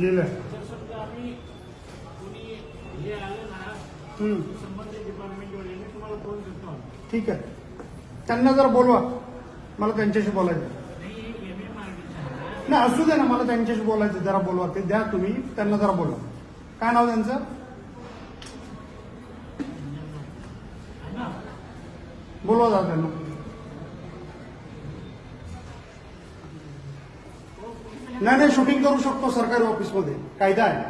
लिहिलंय. ठीक आहे. त्यांना जरा बोलवा मला त्यांच्याशी बोलायचं. नाही असू दे ना मला त्यांच्याशी बोलायचं. जरा बोलवा ते द्या तुम्ही त्यांना जरा बोलवा. काय नाव त्यांचं? बोलवा जरा त्यांना. नाही नाही शूटिंग करू शकतो सरकारी ऑफिसमध्ये कायदा आहे.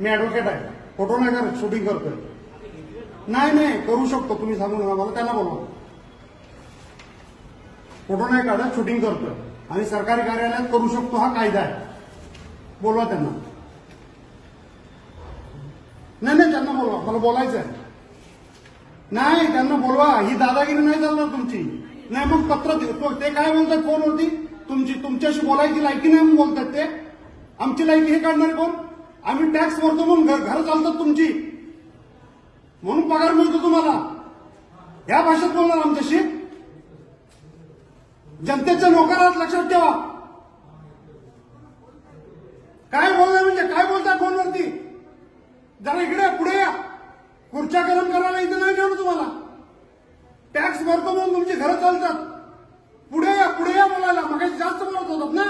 मी ऍडव्होकेट आहे. फोटो नाही करत शूटिंग करतोय. नाही नाही करू शकतो. तुम्ही सांगू नका मला त्यांना बोलवा. फोटो नाही काढत शूटिंग करतोय. आणि सरकारी कार्यालयात करू शकतो हा कायदा आहे. बोलवा त्यांना. नाही नाही त्यांना बोलवा. मला बोलायचं आहे नाही त्यांना बोलवा. ही दादागिरी नाही चालणार तुमची. नाही मग पत्र ते काय बोलतात फोनवरती? तुमची तुमच्याशी बोलायची लायकी नाही म्हणून बोलतात ते. आमची लायकी हे काढणार कोण? आम्ही टॅक्स भरतो म्हणून घर घर चालतात तुमची. म्हणून पगार मिळतो तुम्हाला. या भाषेत बोलणार आमच्याशी. जनतेच्या नोकरात लक्षात ठेवा. काय बोलणार म्हणजे काय बोलताय फोनवरती? जरा इकडे या, पुढे या. खुर्च्या गरम करायला इथे नाही ठेवलं तुम्हाला. टॅक्स भरतो म्हणून तुमची घरं चालतात पुढे या पुढे या बोलायला मग जास्त बोलत होतात ना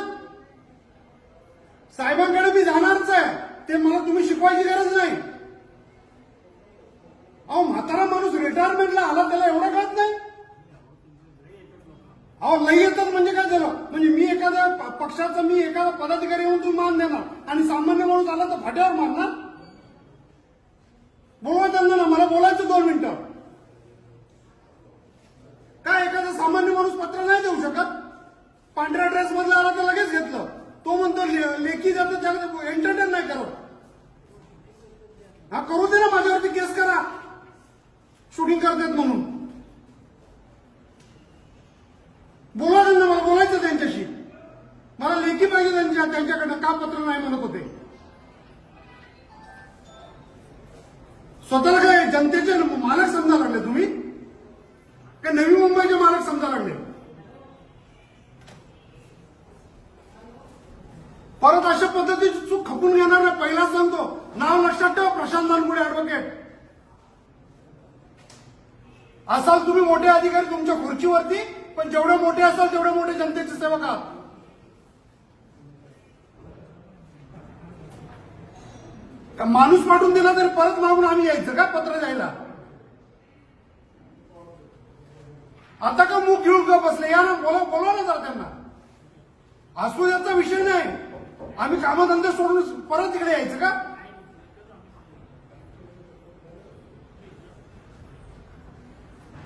साहेबांकडे मी जाणारच आहे ते मला तुम्ही शिकवायची गरज नाही अहो म्हातारा माणूस रिटायरमेंटला आला त्याला एवढं कळत नाही? अहो लई येतात म्हणजे काय झालं? म्हणजे मी एखाद्या पक्षाचा मी एखादा पदाधिकारी येऊन तू मान देणार आणि सामान्य माणूस आला तर फाट्यावर मारणार? बोलवा त्यांना ना मला बोलायचं दोन मिनिटं. काय एखादा सामान्य माणूस पत्र नाही देऊ शकत? पांढऱ्या ड्रेस मधला आला तर लगेच घेतलं तो म्हणतो ले- लेखी जातो त्याला एंटरटेन नाही करत हा करू दे ना माझ्यावरती केस करा शूटिंग करतात म्हणून. बोला त्यांना मला बोलायचं त्यांच्याशी. मला लेखी पाहिजे त्यांच्या त्यांच्याकडनं का पत्र नाही म्हणत होते. स्वतःला काय जनतेचे मालक समजा लागले तुम्ही? काय नवी मुंबईचे मालक समजा लागले? परत अशा पद्धतीची चूक खपून घेणार नाही पहिला सांगतो. नाव लक्षात ठेवा प्रशांत नानपुडे ऍडव्होकेट असाल तुम्ही मोठे अधिकारी तुमच्या खुर्चीवरती पण जेवढे मोठे असाल तेवढे मोठे जनतेचे सेवक आहात. का माणूस पाठवून दिला तर परत मागून आम्ही यायचं का पत्र द्यायला? आता का मूग घेऊन का बसले? या ना बोला बोला ना त्यांना. असू याचा विषय नाही. आम्ही कामधंदे सोडून परत इकडे यायचं का?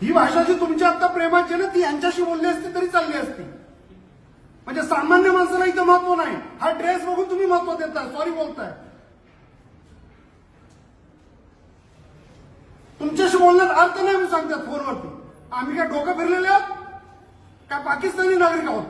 ही भाषा जी तुमच्या आता प्रेमाची ना ती यांच्याशी बोलली असती तरी चालली असती. म्हणजे सामान्य माणसाला इथं महत्त्व नाही. हा ड्रेस बघून तुम्ही महत्त्व देताय. सॉरी बोलताय. तुमच्याशी बोलण्यात अर्थ नाही मी सांगतात फोनवरती. आम्ही काय डोकं फिरलेले आहोत? काय पाकिस्तानी नागरिक आहोत?